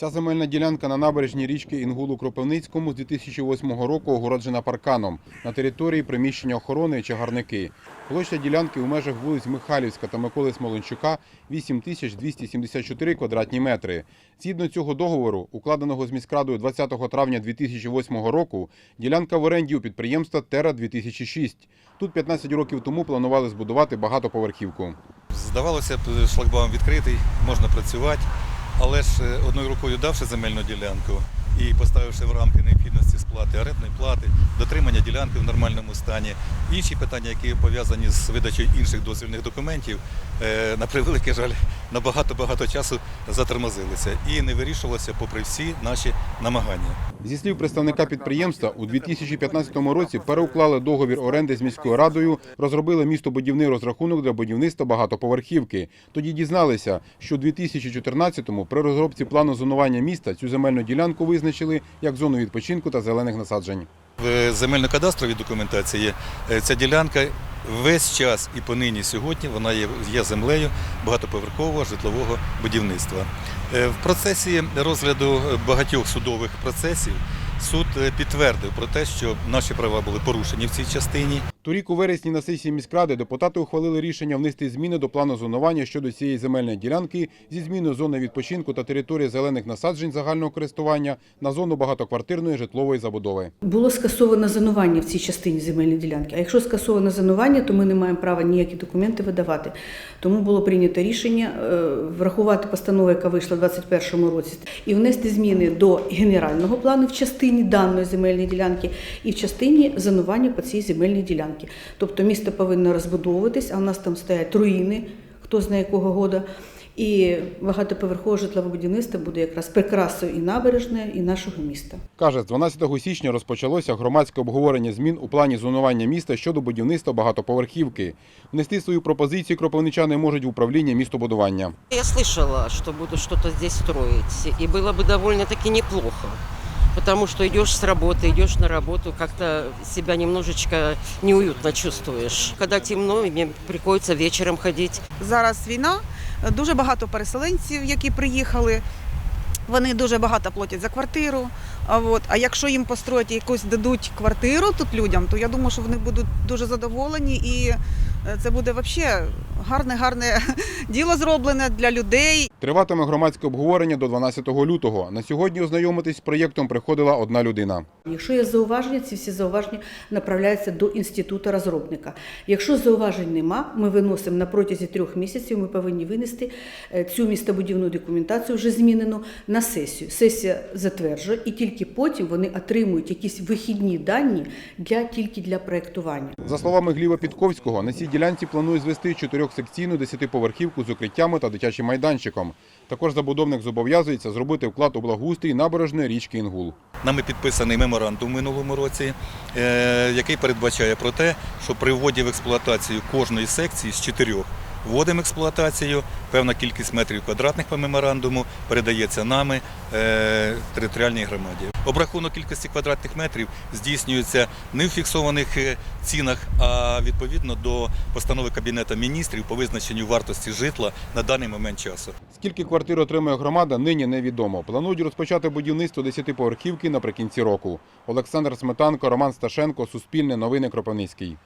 Ця земельна ділянка на набережній річки Інгул у Кропивницькому з 2008 року огороджена парканом на території приміщення охорони чагарники. Площа ділянки у межах вулиць Михайлівська та Миколи Смоленчука 8274 квадратні метри. Згідно цього договору, укладеного з міськрадою 20 травня 2008 року, ділянка в оренді у підприємства Тера 2006. Тут 15 років тому планували збудувати багатоповерхівку. Здавалося б, шлагбаум відкритий, можна працювати, але ж е, одною рукою давши земельну ділянку і поставивши в рамки необхідності сплати орендної плати, дотримання ділянки в нормальному стані, інші питання, які пов'язані з видачею інших дозвільних документів, е, на превеликий жаль, на багато-багато часу затормозилися і не вирішувалося попри всі наші намагання. Зі слів представника підприємства, у 2015 році переуклали договір оренди з міською радою, розробили містобудівний розрахунок для будівництва багатоповерхівки. Тоді дізналися, що у 2014-му при розробці плану зонування міста цю земельну ділянку визначили як зону відпочинку та зелених насаджень. В земельно-кадастровій документації е, ця ділянка весь час і понині сьогодні вона є, землею багатоповерхового житлового будівництва. Е, В процесі розгляду багатьох судових процесів суд е, підтвердив про те, що наші права були порушені в цій частині. Торік у вересні на сесії міськради депутати ухвалили рішення внести зміни до плану зонування щодо цієї земельної ділянки зі зміною зони відпочинку та території зелених насаджень загального користування на зону багатоквартирної житлової забудови. Було скасовано зонування в цій частині земельної ділянки. А якщо скасовано зонування, то ми не маємо права ніякі документи видавати. Тому було прийнято рішення е, врахувати постанову, яка вийшла в 2021 році, і внести зміни до генерального плану в частині даної земельної ділянки і в частині зонування по цій земельній ділянці Тобто місто повинно розбудовуватись, а у нас там стоять руїни, хто знає якого года. І багатоповерхове житлове будівництво буде якраз прикрасою і набережної, і нашого міста. Каже, з 12 січня розпочалося громадське обговорення змін у плані зонування міста щодо будівництва багатоповерхівки. Внести свою пропозицію кропивничани можуть в управління містобудування. Я слышала, что будут что-то здесь строить, и было бы довольно-таки неплохо. Потому что идешь с работы, идешь на работу, как-то себя немножечко неуютно чувствуешь. Когда темно, мне приходится вечером ходить. Зараз війна, дуже багато переселенців, які приїхали. Вони дуже багато платять за квартиру. А, от, а якщо їм построять якусь дадуть квартиру тут людям, то я думаю, що вони будуть дуже задоволені і це буде взагалі гарне, гарне діло зроблене для людей. Триватиме громадське обговорення до 12 лютого. На сьогодні ознайомитись з проєктом приходила одна людина. Якщо є зауваження, ці всі зауваження направляються до інституту розробника. Якщо зауважень нема, ми виносимо на протязі трьох місяців. Ми повинні винести е, цю містобудівну документацію вже змінену на сесію. Сесія затверджує, і тільки потім вони отримують якісь вихідні дані для тільки для проектування. За словами Гліва Підковського, на цій ділянці планують звести чотирьохсекційну десятиповерхівку з укриттями та дитячим майданчиком. Також забудовник зобов'язується зробити вклад у благоустрій набережної річки Інгул. Нами підписаний меморандум в минулому році, е, який передбачає про те, що при вводі в експлуатацію кожної секції з чотирьох вводимо експлуатацію, певна кількість метрів квадратних по меморандуму передається нами е, територіальній громаді. Обрахунок кількості квадратних метрів здійснюється не в фіксованих е, цінах, а відповідно до постанови Кабінету міністрів по визначенню вартості житла на даний момент часу. Скільки квартир отримає громада, нині невідомо. Планують розпочати будівництво десятиповерхівки наприкінці року. Олександр Сметанко, Роман Сташенко, Суспільне новини Кропивницький.